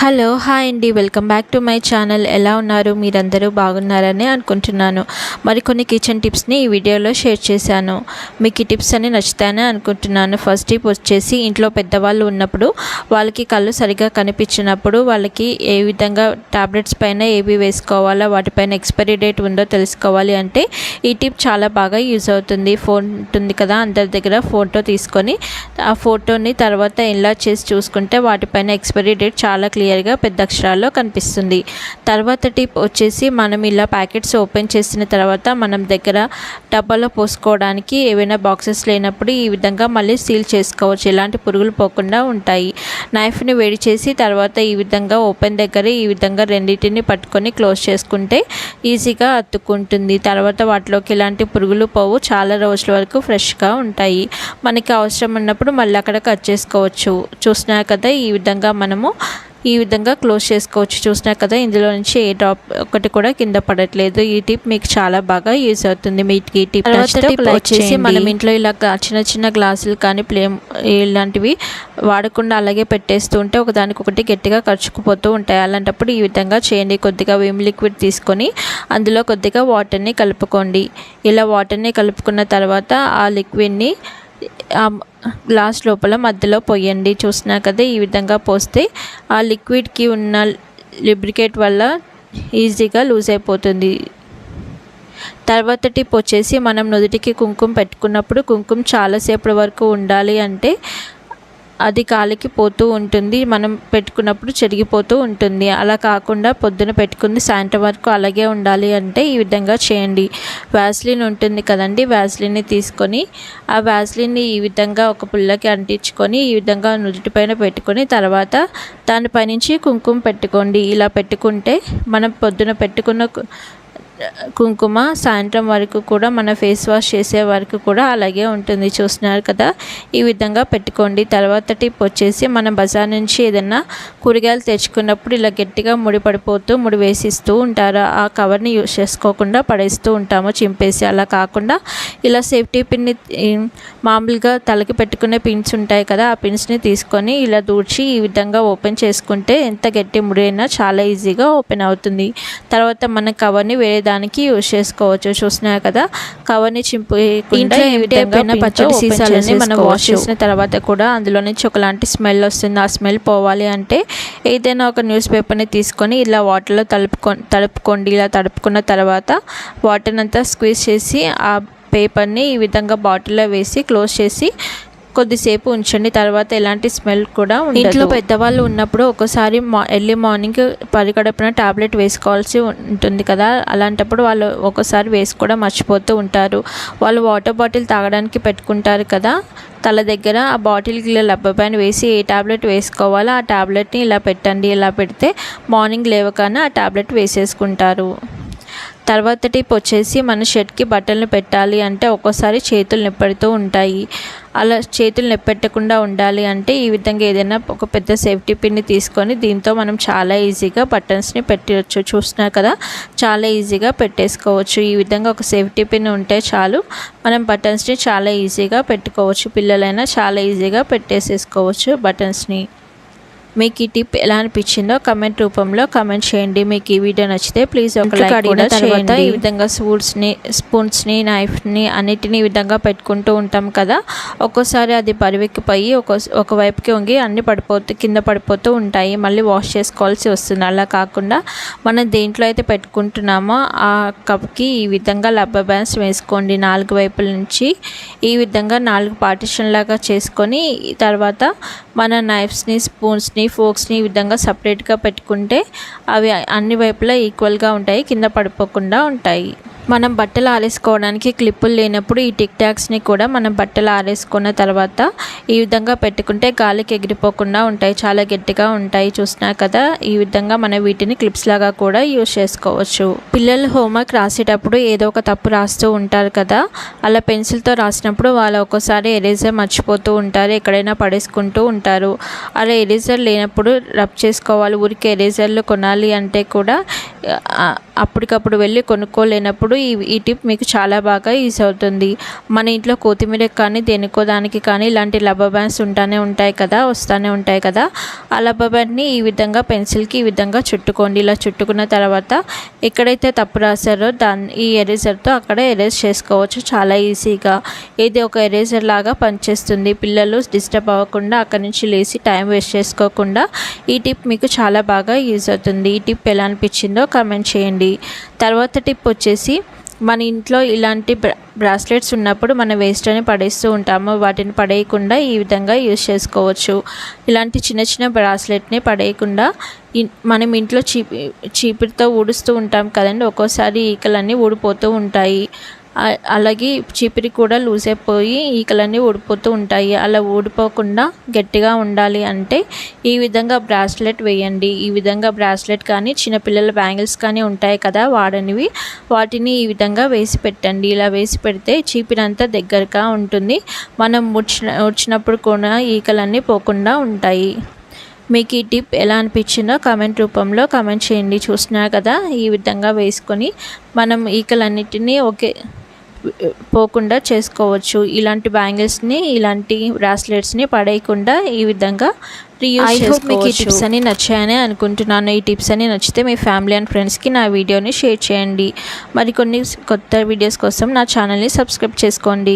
Hello hi అండి. Welcome back to my channel. ఎలా ఉన్నారు? మీరందరూ బాగున్నారని అనుకుంటున్నాను. మరికొన్ని కిచెన్ టిప్స్ని ఈ వీడియోలో షేర్ చేశాను. మీకు ఈ టిప్స్ అన్ని నచ్చుతాయని అనుకుంటున్నాను. ఫస్ట్ టిప్ వచ్చేసి ఇంట్లో పెద్దవాళ్ళు ఉన్నప్పుడు వాళ్ళకి కళ్ళు సరిగా కనిపించినప్పుడు వాళ్ళకి ఏ విధంగా టాబ్లెట్స్ పైన ఏవి వేసుకోవాలో వాటిపైన ఎక్స్పైరీ డేట్ ఉందో తెలుసుకోవాలి అంటే ఈ టిప్ చాలా బాగా యూజ్ అవుతుంది. ఫోన్ ఉంటుంది కదా అందరి దగ్గర ఫోటో తీసుకొని ఆ ఫోటోని తర్వాత ఇలా చేసి చూసుకుంటే వాటిపైన ఎక్స్పైరీ డేట్ చాలా క్లియర్గా పెద్ద అక్షరాల్లో కనిపిస్తుంది. తర్వాత టిప్ వచ్చేసి మనం ఇలా ప్యాకెట్స్ ఓపెన్ చేసిన తర్వాత మనం దగ్గర డబ్బాలో పోసుకోవడానికి ఏవైనా బాక్సెస్ లేనప్పుడు ఈ విధంగా మళ్ళీ సీల్ చేసుకోవచ్చు. ఎలాంటి పురుగులు పోకుండా ఉంటాయి. నైఫ్ని వేడి చేసి తర్వాత ఈ విధంగా ఓపెన్ దగ్గర ఈ విధంగా రెండింటిని పట్టుకొని క్లోజ్ చేసుకుంటే ఈజీగా అతుక్కుంటుంది. తర్వాత వాటిలోకి ఎలాంటి పురుగులు పోవు. చాలా రోజుల వరకు ఫ్రెష్గా ఉంటాయి. మనకి అవసరం ఉన్నప్పుడు మళ్ళీ అక్కడ కట్ చేసుకోవచ్చు. చూసినా కదా ఈ విధంగా మనము ఈ విధంగా క్లోజ్ చేసుకోవచ్చు. చూసినా కదా ఇందులో నుంచి ఏ డ్రాప్ ఒకటి కూడా కింద పడట్లేదు. ఈ టిప్ మీకు చాలా బాగా యూజ్ అవుతుంది. మీకు ఈ టిప్ వచ్చేసి. మనం ఇంట్లో ఇలా చిన్న చిన్న గ్లాసులు కానీ ప్లేమ్ ఇలాంటివి వాడకుండా అలాగే పెట్టేస్తూ ఉంటే ఒకదానికొకటి గట్టిగా ఖర్చుకుపోతూ ఉంటాయి. అలాంటప్పుడు ఈ విధంగా చేయండి. కొద్దిగా విమ్ లిక్విడ్ తీసుకొని అందులో కొద్దిగా వాటర్ని కలుపుకోండి. ఇలా వాటర్ని కలుపుకున్న తర్వాత ఆ లిక్విడ్ని గ్లాస్ లోపల మధ్యలో పోయండి. చూసినా కదా ఈ విధంగా పోస్తే ఆ లిక్విడ్కి ఉన్న లిబ్రికేట్ వల్ల ఈజీగా లూజ్ అయిపోతుంది. తర్వాత టిప్ వచ్చేసి మనం నుదుటికి కుంకుమ పెట్టుకున్నప్పుడు కుంకుమ చాలాసేపటి వరకు ఉండాలి అంటే అది గాలికి పోతూ ఉంటుంది. మనం పెట్టుకున్నప్పుడు చెరిగిపోతూ ఉంటుంది. అలా కాకుండా పొద్దున పెట్టుకుంది సాయంత్రం వరకు అలాగే ఉండాలి అంటే ఈ విధంగా చేయండి. వ్యాస్లిన్ ఉంటుంది కదండి. వ్యాస్లిన్ని తీసుకొని ఆ వ్యాస్లిన్ని ఈ విధంగా ఒక పుల్లకి అంటించుకొని ఈ విధంగా నుదుటిపైన పెట్టుకొని తర్వాత దానిపైనుంచి కుంకుమ పెట్టుకోండి. ఇలా పెట్టుకుంటే మనం పొద్దున పెట్టుకున్న కుంకుమ సాయంత్రం వరకు కూడా మన ఫేస్ వాష్ చేసే వరకు కూడా అలాగే ఉంటుంది. చూస్తున్నారు కదా? ఈ విధంగా పెట్టుకోండి. తర్వాత టిప్ వచ్చేసి మనం బజార్ నుంచి ఏదైనా కూరగాయలు తెచ్చుకున్నప్పుడు ఇలా గట్టిగా ముడి పడిపోతూ ముడి వేసిస్తూ ఉంటారు. ఆ కవర్ని యూస్ చేసుకోకుండా పడేస్తూ ఉంటాము చింపేసి. అలా కాకుండా ఇలా సేఫ్టీ పిన్ని మామూలుగా తలకి పెట్టుకునే పిన్స్ ఉంటాయి కదా ఆ పిన్స్ని తీసుకొని ఇలా దూర్చి ఈ విధంగా ఓపెన్ చేసుకుంటే ఎంత గట్టి ముడి అయినా చాలా ఈజీగా ఓపెన్ అవుతుంది. తర్వాత మన కవర్ని వేరే దానికి యూజ్ చేసుకోవచ్చు. చూసినారు కదా? కవర్ని చింపకుండా ఇంట్లో ఈ ఏం విధంగా టేప్ అయినా పచ్చడి సీసాలని మనం వాష్. చేసిన తర్వాత కూడా అందులో నుంచి ఒకలాంటి స్మెల్ వస్తుంది. ఆ స్మెల్ పోవాలి అంటే ఏదైనా ఒక న్యూస్ పేపర్ని తీసుకొని ఇలా వాటర్లో తలుపుకో తడుపుకోండి ఇలా తడుపుకున్న తర్వాత వాటర్ అంతా స్క్వీజ్ చేసి ఆ పేపర్ని ఈ విధంగా బాటిల్లో వేసి క్లోజ్ చేసి కొద్దిసేపు ఉంచండి తర్వాత ఎలాంటి స్మెల్ కూడా ఇంట్లో పెద్దవాళ్ళు ఉన్నప్పుడు ఒకసారి మా ఎర్లీ మార్నింగ్ పరిగడపున టాబ్లెట్ వేసుకోవాల్సి ఉంటుంది కదా అలాంటప్పుడు వాళ్ళు ఒకసారి వేసుకోవడం మర్చిపోతూ ఉంటారు. వాళ్ళు వాటర్ బాటిల్ తాగడానికి పెట్టుకుంటారు కదా తల దగ్గర ఆ బాటిల్కి ఇలా రబ్బర్ వేసి ఏ టాబ్లెట్ వేసుకోవాలో ఆ టాబ్లెట్ని ఇలా పెట్టండి ఇలా పెడితే మార్నింగ్ లేవగానే ఆ టాబ్లెట్ వేసేసుకుంటారు. తర్వాత టిప్ వచ్చేసి మన షర్ట్కి బట్టలను పెట్టాలి అంటే ఒక్కోసారి చేతులు నిప్పడుతూ ఉంటాయి. అలా చేతులు నిప్పెట్టకుండా ఉండాలి అంటే ఈ విధంగా ఏదైనా ఒక పెద్ద సేఫ్టీ పిన్ని తీసుకొని దీంతో మనం చాలా ఈజీగా బటన్స్ని పెట్టవచ్చు చూస్తున్నారు కదా? చాలా ఈజీగా పెట్టేసుకోవచ్చు. ఈ విధంగా ఒక సేఫ్టీ పిన్ ఉంటే చాలు మనం బటన్స్ని చాలా ఈజీగా పెట్టుకోవచ్చు. పిల్లలైనా చాలా ఈజీగా పెట్టేసేసుకోవచ్చు బటన్స్ని. మీకు ఈ టిప్ ఎలా అనిపించిందో కమెంట్ రూపంలో కమెంట్ చేయండి. మీకు ఈ వీడియో నచ్చితే ప్లీజ్ ఒక లైక్ కూడా తర్వాత ఈ విధంగా స్పూన్స్ని స్పూన్స్ని నైఫ్ని అన్నిటిని ఈ విధంగా పెట్టుకుంటూ ఉంటాం కదా. ఒక్కోసారి అది బరువెక్కిపోయి ఒక ఒకవైపుకి వంగి అన్ని పడిపోతూ కింద పడిపోతూ ఉంటాయి. మళ్ళీ వాష్ చేసుకోవాల్సి వస్తుంది. అలా కాకుండా మనం దేంట్లో అయితే పెట్టుకుంటున్నామో ఆ కప్కి ఈ విధంగా రబ్బర్ బ్యాండ్స్ వేసుకోండి. నాలుగు వైపుల నుంచి ఈ విధంగా నాలుగు పార్టిషన్ లాగా చేసుకొని తర్వాత మన నైఫ్స్ని స్పూన్స్ని ఫోక్స్ని ఈ విధంగా సపరేట్గా పెట్టుకుంటే అవి అన్ని వైపులా ఈక్వల్గా ఉంటాయి కింద పడిపోకుండా ఉంటాయి. మనం బట్టలు ఆరేసుకోవడానికి క్లిప్పులు లేనప్పుడు ఈ టిక్ టాక్స్ని కూడా మనం బట్టలు ఆరేసుకున్న తర్వాత ఈ విధంగా పెట్టుకుంటే గాలికి ఎగిరిపోకుండా ఉంటాయి చాలా గట్టిగా ఉంటాయి. చూసినా కదా ఈ విధంగా మనం వీటిని క్లిప్స్ లాగా కూడా యూజ్ చేసుకోవచ్చు. పిల్లలు హోంవర్క్ రాసేటప్పుడు ఏదో ఒక తప్పు రాస్తూ ఉంటారు కదా అలా పెన్సిల్తో రాసినప్పుడు వాళ్ళు ఒక్కోసారి ఎరేజర్ మర్చిపోతూ ఉంటారు ఎక్కడైనా పడేసుకుంటూ ఉంటారు. అలా ఎరేజర్ లేనప్పుడు రబ్ చేసుకోవాలి ఊరికి ఎరేజర్లు కొనాలి అంటే కూడా అప్పటికప్పుడు వెళ్ళి కొనుక్కోలేనప్పుడు చేసేటప్పుడు ఈ ఈ టిప్ మీకు చాలా బాగా యూస్ అవుతుంది. మన ఇంట్లో కొత్తిమీర కానీ దేనికో దానికి కానీ ఇలాంటి రబ్బర్ బ్యాండ్స్ ఉంటానే ఉంటాయి కదా వస్తూనే ఉంటాయి కదా. ఆ రబ్బర్ బ్యాండ్ని ఈ విధంగా పెన్సిల్కి ఈ విధంగా చుట్టుకోండి. ఇలా చుట్టుకున్న తర్వాత ఎక్కడైతే తప్పు రాశారో దాన్ని ఈ ఎరేజర్తో అక్కడ ఎరేజ్ చేసుకోవచ్చు. చాలా ఈజీగా. ఇది ఒక ఎరేజర్ లాగా పనిచేస్తుంది. పిల్లలు డిస్టర్బ్ అవ్వకుండా అక్కడి నుంచి లేచి టైం వేస్ట్ చేసుకోకుండా ఈ టిప్ మీకు చాలా బాగా యూజ్ అవుతుంది. ఈ టిప్ ఎలా అనిపించిందో కామెంట్ చేయండి. తర్వాత టిప్ వచ్చేసి మన ఇంట్లో ఇలాంటి బ్రాస్లెట్స్ ఉన్నప్పుడు మనం వేస్ట్ అని పడేస్తూ ఉంటాము. వాటిని పడేయకుండా ఈ విధంగా యూజ్ చేసుకోవచ్చు. ఇలాంటి చిన్న చిన్న బ్రాస్లెట్ని పడేయకుండా మనం ఇంట్లో చీపి చీపిరితో ఊడుస్తూ ఉంటాం కదండి. ఒక్కోసారి ఈకలన్నీ ఊడిపోతూ ఉంటాయి. అలాగే చీపిరి కూడా లూజ్ అయిపోయి ఈకలన్నీ ఊడిపోతూ ఉంటాయి. అలా ఊడిపోకుండా గట్టిగా ఉండాలి అంటే ఈ విధంగా బ్రాస్లెట్ వేయండి. ఈ విధంగా బ్రాస్లెట్ కానీ చిన్నపిల్లల బ్యాంగిల్స్ కానీ ఉంటాయి కదా వాడనివి. వాటిని ఈ విధంగా వేసి పెట్టండి. ఇలా వేసి పెడితే చీపిరంతా దగ్గరగా ఉంటుంది. మనం ముడిచిన వచ్చినప్పుడు కూడా ఈకలన్నీ పోకుండా ఉంటాయి. మీకు ఈ టిప్ ఎలా అనిపించిందో కామెంట్ రూపంలో కామెంట్ చేయండి. చూసినా కదా ఈ విధంగా వేసుకొని మనం ఈకలన్నిటినీ ఒకే పోకుండా చేసుకోవచ్చు. ఇలాంటి బ్యాంగిల్స్ని ఇలాంటి బ్రాస్లెట్స్ని పడేయకుండా ఈ విధంగా hope మీకు ఈ టిప్స్ అని నచ్చాయని అనుకుంటున్నాను. ఈ టిప్స్ అని నచ్చితే మీ ఫ్యామిలీ అండ్ ఫ్రెండ్స్కి నా వీడియోని షేర్ చేయండి. మరికొన్ని కొత్త వీడియోస్ కోసం నా ఛానల్ని సబ్స్క్రైబ్ చేసుకోండి.